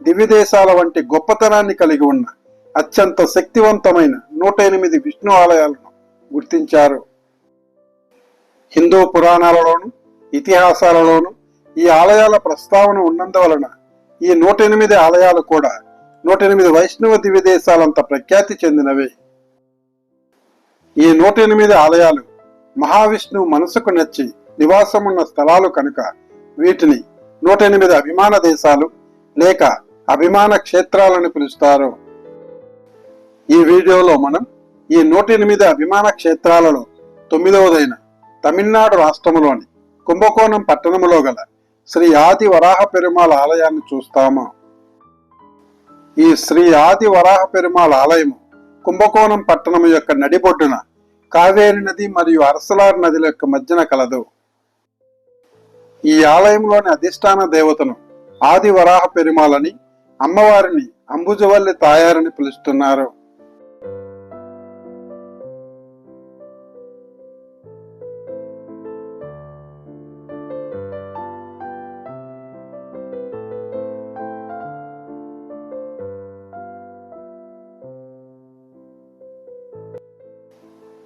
దివ్యదేశాల వంటి గొప్పతనాన్ని కలిగి ఉన్న అత్యంత శక్తివంతమైన నూట ఎనిమిది విష్ణు ఆలయాలను గుర్తించారు. హిందూ పురాణాలలోను ఇతిహాసాలలోను ఈ ఆలయాల ప్రస్తావన ఉన్నందువలన ఈ నూట ఎనిమిది ఆలయాలు కూడా నూట ఎనిమిది వైష్ణవ దివ్యదేశాలంత ప్రఖ్యాతి చెందినవే. ఈ నూట ఎనిమిది ఆలయాలు మహావిష్ణువు మనసుకు నచ్చి నివాసమున్న స్థలాలు కనుక వీటిని నూట ఎనిమిది అభిమాన దేశాలు లేక అభిమాన క్షేత్రాలని పిలుస్తారు. ఈ వీడియోలో మనం ఈ నూట ఎనిమిది అభిమాన క్షేత్రాలలో తొమ్మిదవదైన తమిళనాడు రాష్ట్రములోని కుంభకోణం పట్టణములో గల శ్రీ ఆది వరాహ పెరుమాళ ఆలయాన్ని చూస్తాము. ఈ శ్రీ ఆది వరాహ పెరుమాళ ఆలయము కుంభకోణం పట్టణము యొక్క నడిబొడ్డున కావేరి నది మరియు అరసలార్ నదుల యొక్క మధ్యన కలదు. ఈ ఆలయంలోని అధిష్టాన దేవతను ఆది వరాహ పెరుమాలని అమ్మవారిని అంబుజవల్లి తాయారని పిలుస్తున్నారు.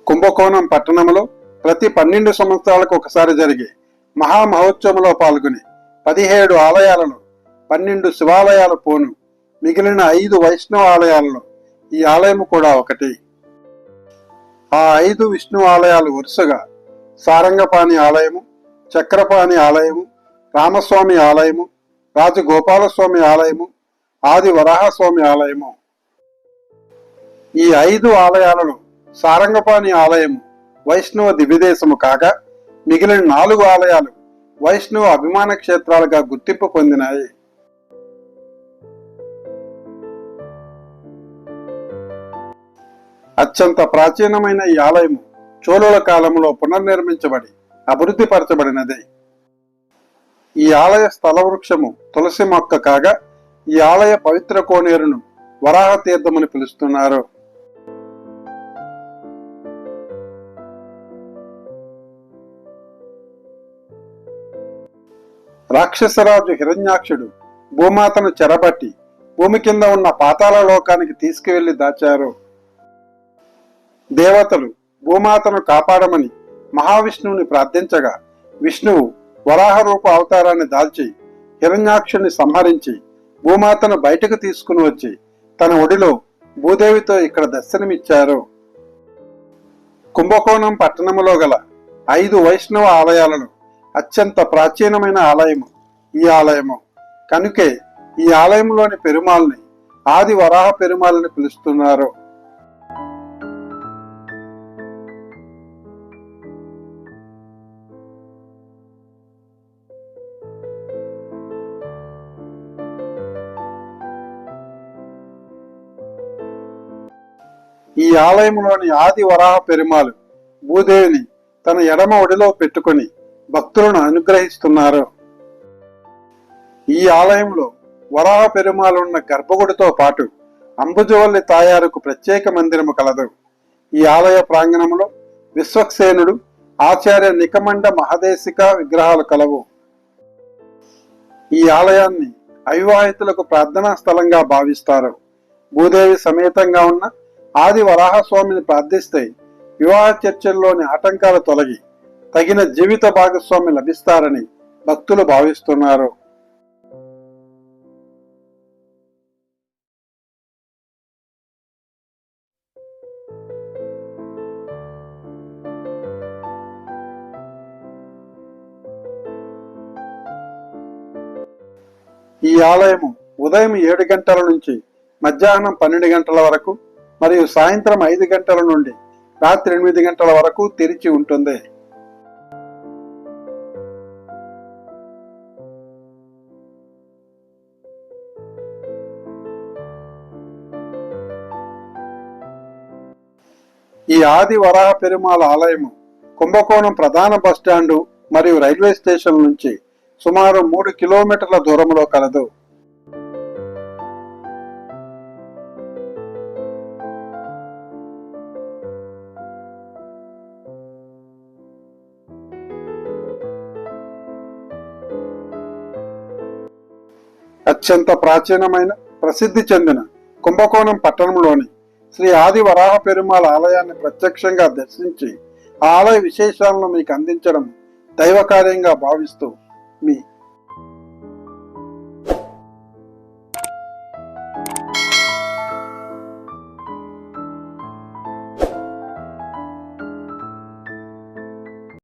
కుంభకోణం పట్టణంలో ప్రతి పన్నెండు సంవత్సరాలకు ఒకసారి జరిగే మహా మహోత్సవంలో పాల్గొని పదిహేడు ఆలయాలను పన్నెండు శివాలయాలు పోను. మిగిలిన ఐదు వైష్ణవ ఆలయాలలో ఈ ఆలయం కూడా ఒకటి. ఆ ఐదు విష్ణు ఆలయాలు వరుసగా సారంగపాణి ఆలయము చక్రపాణి ఆలయము రామస్వామి ఆలయము రాజగోపాలస్వామి ఆలయము ఆది వరాహస్వామి ఆలయము. ఈ ఐదు ఆలయాలలో సారంగపాణి ఆలయము వైష్ణవ దివ్యదేశము కాగా మిగిలిన నాలుగు ఆలయాలు వైష్ణవ అభిమాన క్షేత్రాలుగా గుర్తింపు పొందినాయి. అత్యంత ప్రాచీనమైన ఈ ఆలయము చోళుల కాలంలో పునర్నిర్మించబడి అభివృద్ధి పరచబడినది. ఈ ఆలయ స్థల వృక్షము తులసి మొక్క కాగా ఈ ఆలయ పవిత్ర కోనేరును వరాహ తీర్థమని పిలుస్తున్నారు. రాక్షసరాజు హిరణ్యాక్షుడు భూమాతను చెరబట్టి భూమి కింద ఉన్న పాతాల లోకానికి తీసుకువెళ్ళి దాచారు. దేవతలు భూమాతను కాపాడమని మహావిష్ణువుని ప్రార్థించగా విష్ణువు వరాహ రూప అవతారాన్ని దాల్చి హిరణ్యాక్షుని సంహరించి భూమాతను బయటకు తీసుకుని వచ్చి తన ఒడిలో భూదేవితో ఇక్కడ దర్శనమిచ్చారు. కుంభకోణం పట్టణములో గల ఐదు వైష్ణవ ఆలయాలలో అత్యంత ప్రాచీనమైన ఆలయము ఈ ఆలయము. కనుకే ఈ ఆలయంలోని పెరుమాల్ని ఆది వరాహ పెరుమాలని పిలుస్తున్నారు. ఈ ఆలయంలోని ఆది వరాహ పెరుమాలు భూదేవిని తన ఎడమ ఒడిలో పెట్టుకొని భక్తులను అనుగ్రహిస్తున్నారు. ఈ ఆలయంలో వరాహ పెరుమాలున్న గర్భగుడితో పాటు అంబుజవల్లి తాయారుకు ప్రత్యేక మందిరము కలదు. ఈ ఆలయ ప్రాంగణంలో విశ్వక్సేనుడు ఆచార్య నికమండ మహదేశిక విగ్రహాలు కలవు. ఈ ఆలయాన్ని అవివాహితులకు ప్రార్థనా స్థలంగా భావిస్తారు. భూదేవి సమేతంగా ఉన్న ఆది వరాహస్వామిని ప్రార్థిస్తే వివాహ చర్చల్లోని ఆటంకాలు తొలగి తగిన జీవిత భాగస్వామి లభిస్తారని భక్తులు భావిస్తున్నారు. ఈ ఆలయము ఉదయం ఏడు గంటల నుంచి మధ్యాహ్నం పన్నెండు గంటల వరకు మరియు సాయంత్రం ఐదు గంటల నుండి రాత్రి ఎనిమిది గంటల వరకు తెరిచి ఉంటుంది. ఈ ఆది వరాహ పెరుమాల ఆలయము కుంభకోణం ప్రధాన బస్టాండు మరియు రైల్వే స్టేషన్ నుంచి సుమారు మూడు కిలోమీటర్ల దూరంలో కలదు. అత్యంత ప్రాచీనమైన ప్రసిద్ధి చెందిన కుంభకోణం పట్టణంలోని శ్రీ ఆది వరాహ పెరుమాళ ఆలయాన్ని ప్రత్యక్షంగా దర్శించి ఆలయ విశేషాలను మీకు అందించడం దైవ కార్యంగా భావిస్తూ మీ